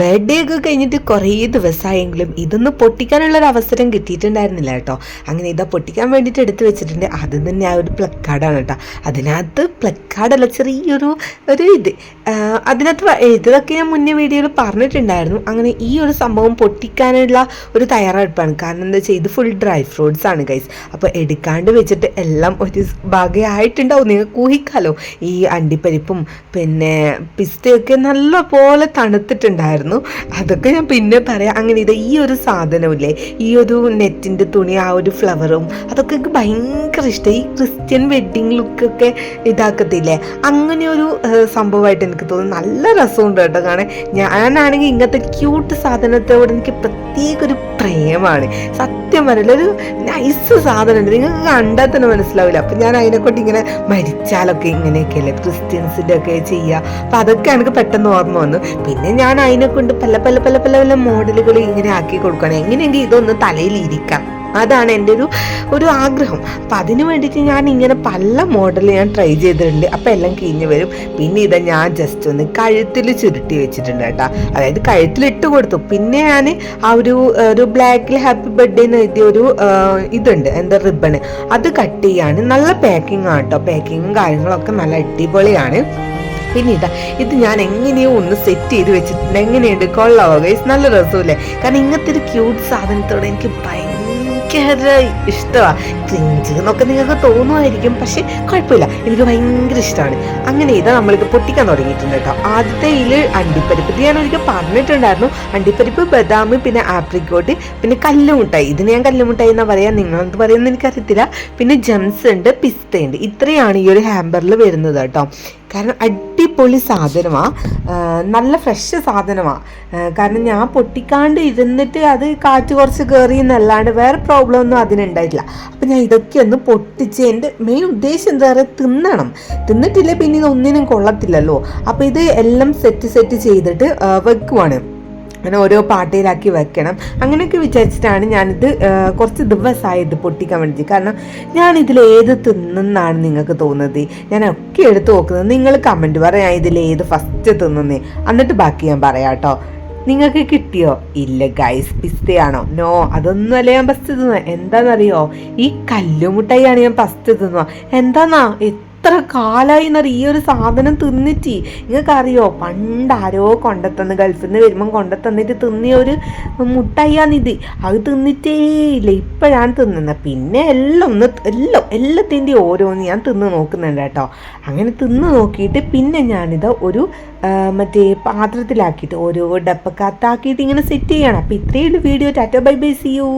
Birthday ഒക്കെ കഴിഞ്ഞിട്ട് കുറേ ദിവസമായെങ്കിലും ഇതൊന്ന് പൊട്ടിക്കാനുള്ള ഒരു അവസരം കിട്ടിയിട്ടുണ്ടായിരുന്നില്ല കേട്ടോ. അങ്ങനെ ഇതാ പൊട്ടിക്കാൻ വേണ്ടിയിട്ട് എടുത്തു വെച്ചിട്ടുണ്ട്. അത് തന്നെ ആ ഒരു പ്ലക്കാർഡാണ് കേട്ടോ. അതിനകത്ത് പ്ലക്കാർഡല്ല ചെറിയൊരു ഒരു ഇത്. അതിനകത്ത് ഇതൊക്കെ ഞാൻ മുന്നേ വീഡിയോയിൽ പറഞ്ഞിട്ടുണ്ടായിരുന്നു. അങ്ങനെ ഈ ഒരു സംഭവം പൊട്ടിക്കാനുള്ള ഒരു തയ്യാറെടുപ്പാണ്. കാരണം എന്താ വെച്ചാൽ ഇത് ഫുൾ ഡ്രൈ ഫ്രൂട്ട്സ് ആണ് ഗൈസ് അപ്പോൾ എടുക്കാണ്ട് വെച്ചിട്ട് എല്ലാം ഒരു ഭാഗമായിട്ടുണ്ടാവും. നിങ്ങൾക്ക് ഊഹിക്കാലോ. ഈ അണ്ടിപ്പരിപ്പും പിന്നെ പിസ്തയൊക്കെ നല്ല പോലെ തണുത്തിട്ടുണ്ടായിരുന്നു. അതൊക്കെ ഞാൻ പിന്നെ പറയാം. അങ്ങനെ ഇത് ഈ ഒരു സാധനമില്ലേ ഈ ഒരു നെറ്റിന്റെ തുണി ആ ഒരു ഫ്ലവറും അതൊക്കെ എനിക്ക് ഭയങ്കര ഇഷ്ടം. ഈ ക്രിസ്ത്യൻ വെഡ്ഡിങ് ലുക്കൊക്കെ ഇതാക്കത്തില്ലേ? അങ്ങനെ ഒരു സംഭവമായിട്ട് എനിക്ക് തോന്നുന്നു. നല്ല രസമുണ്ട് കേട്ടോ കാണാൻ. ഞാനാണെങ്കിൽ ഇങ്ങനത്തെ ക്യൂട്ട് സാധനത്തോട് എനിക്ക് പ്രത്യേക ഒരു പ്രേമാണ്. സത്യം പറയില്ല ഒരു നൈസ് സാധനമുണ്ട്. നിങ്ങൾക്ക് കണ്ടാൽ തന്നെ മനസ്സിലാവില്ല. അപ്പം ഞാൻ അതിനെക്കൊണ്ട് ഇങ്ങനെ മരിച്ചാലൊക്കെ ഇങ്ങനെയൊക്കെയല്ലേ ക്രിസ്ത്യൻസിന്റെ ഒക്കെ ചെയ്യുക. അപ്പം അതൊക്കെ എനിക്ക് പെട്ടെന്ന് ഓർമ്മ വന്നു. പിന്നെ ഞാൻ അതിനെ കൊണ്ട് പല പല പല പല പല മോഡലുകൾ ഇങ്ങനെ ആക്കി കൊടുക്കണം. എങ്ങനെയെങ്കിൽ ഇതൊന്ന് തലയിൽ ഇരിക്കാം. അതാണ് എന്റെ ഒരു ഒരു ആഗ്രഹം. അപ്പം അതിന് വേണ്ടിയിട്ട് ഞാൻ ഇങ്ങനെ പല മോഡൽ ഞാൻ ട്രൈ ചെയ്തിട്ടുണ്ട്. അപ്പം എല്ലാം കിഞ്ഞ് വരും. പിന്നെ ഇതാ ഞാൻ ജസ്റ്റ് ഒന്ന് കഴുത്തിൽ ചുരുട്ടി വെച്ചിട്ടുണ്ട് കേട്ടോ. അതായത് കഴുത്തിൽ ഇട്ട് കൊടുത്തു. പിന്നെ ഞാൻ ആ ഒരു ഒരു ബ്ലാക്കിൽ ഹാപ്പി ബർത്ത്ഡേ എന്ന് എഴുതിയ ഒരു ഇതുണ്ട്. എന്താ റിബണ് അത് കട്ട് ചെയ്യാണ്. നല്ല പാക്കിംഗ് ആണ് കേട്ടോ. പാക്കിങ്ങും കാര്യങ്ങളൊക്കെ നല്ല അടിപൊളിയാണ്. പിന്നെ ഇതാ ഇത് ഞാൻ എങ്ങനെയോ ഒന്ന് സെറ്റ് ചെയ്ത് വെച്ചിട്ടുണ്ട്. എങ്ങനെയുണ്ട്? കൊള്ളാവോ ഗൈസ് നല്ല രസമല്ലേ? കാരണം ഇങ്ങനത്തെ ഒരു ക്യൂട്ട് സാധനത്തോടെ എനിക്ക് ഭയങ്കര ഇഷ്ടമാണ് ക്രിഞ്ച് എന്നൊക്കെ നിങ്ങൾക്ക് തോന്നുമായിരിക്കും പക്ഷെ കുഴപ്പമില്ല. എനിക്ക് ഭയങ്കര ഇഷ്ടമാണ്. അങ്ങനെ ഇതാ നമ്മളിത് പൊട്ടിക്കാൻ തുടങ്ങിയിട്ടുണ്ട് കേട്ടോ. ആദ്യത്തെ ഇതിൽ അണ്ടിപ്പരിപ്പ്. ഞാൻ ഒരിക്കൽ പറഞ്ഞിട്ടുണ്ടായിരുന്നു. അണ്ടിപ്പരിപ്പ് ബദാം പിന്നെ ആപ്രിക്കോട്ട് പിന്നെ കല്ലുമുട്ടായി. ഇതിന് ഞാൻ കല്ലുമുട്ടായി എന്നാ പറയാ? നിങ്ങളെന്ത് പറയുന്നത് എനിക്കറിയത്തില്ല. പിന്നെ ജംസ് ഉണ്ട് പിസ്ത ഉണ്ട്. ഇത്രയാണ് ഈ ഒരു ഹാമ്പറിൽ വരുന്നത് കേട്ടോ. കാരണം അടിപൊളി സാധനമാണ് നല്ല ഫ്രഷ് സാധനമാണ് കാരണം ഞാൻ പൊട്ടിക്കാണ്ട് ഇരുന്നിട്ട് അത് കാറ്റ് കുറച്ച് കയറി എന്നല്ലാണ്ട് വേറെ പ്രോബ്ലം ഒന്നും അതിനുണ്ടായിട്ടില്ല. അപ്പം ഞാൻ ഇതൊക്കെ ഒന്ന് പൊട്ടിച്ച് എന്റെ മെയിൻ ഉദ്ദേശം എന്താ പറയുക തിന്നണം. തിന്നിട്ടില്ലേ പിന്നെ ഇത് ഒന്നിനും കൊള്ളത്തില്ലല്ലോ. അപ്പം ഇത് എല്ലാം സെറ്റ് സെറ്റ് ചെയ്തിട്ട് വെക്കുവാണ്. അങ്ങനെ ഓരോ പാട്ടയിലാക്കി വെക്കണം. അങ്ങനെയൊക്കെ വിചാരിച്ചിട്ടാണ് ഞാനിത് കുറച്ച് ദിവസമായി ഇത് പൊട്ടിക്കാൻ വേണ്ടി കാരണം ഞാനിതിൽ ഏത് തിന്നെന്നാണ് നിങ്ങൾക്ക് തോന്നുന്നത്? ഞാൻ ഒക്കെ എടുത്ത് നോക്കുന്നത് നിങ്ങൾ കമന്റ് പറയാം ഇതിൽ ഏത് ഫസ്റ്റ് തിന്നുന്നേ. എന്നിട്ട് ബാക്കി ഞാൻ പറയാം കേട്ടോ. നിങ്ങൾക്ക് കിട്ടിയോ? ഇല്ല ഗൈസ് പിസ്തയാണോ? നോ അതൊന്നും അല്ല ഞാൻ ഫസ്റ്റ് തിന്നുക എന്താണെന്നറിയോ? ഈ കല്ലുമുട്ടായിയാണ് ഞാൻ ഫസ്റ്റ് തിന്നുക എന്താന്നാ? എത്ര കാലായി എന്നറി ഈ ഒരു സാധനം തിന്നിട്ട് നിങ്ങൾക്ക് അറിയോ പണ്ട് ആരോ കൊണ്ടെത്തന്ന് ഗൾഫിൽ നിന്ന് വരുമ്പം കൊണ്ടെത്തന്നിട്ട് തിന്നിയ ഒരു മുട്ടയ്യാന്നിത്. അത് തിന്നിട്ടേ ഇല്ല. ഇപ്പോഴാണ് തിന്നുന്നത് പിന്നെ എല്ലാം ഒന്ന് എല്ലാം എല്ലാത്തിന്റെ ഓരോന്ന് ഞാൻ തിന്ന് നോക്കുന്നുണ്ട് കേട്ടോ. അങ്ങനെ തിന്ന് നോക്കിയിട്ട് പിന്നെ ഞാനിത് ഒരു മറ്റേ പാത്രത്തിലാക്കിയിട്ട് ഓരോ ഡപ്പക്കകത്താക്കിയിട്ട് ഇങ്ങനെ സെറ്റ് ചെയ്യണം. അപ്പം ഇത്രയുള്ള വീഡിയോ. ടാറ്റോ ബൈ ബൈ സി യു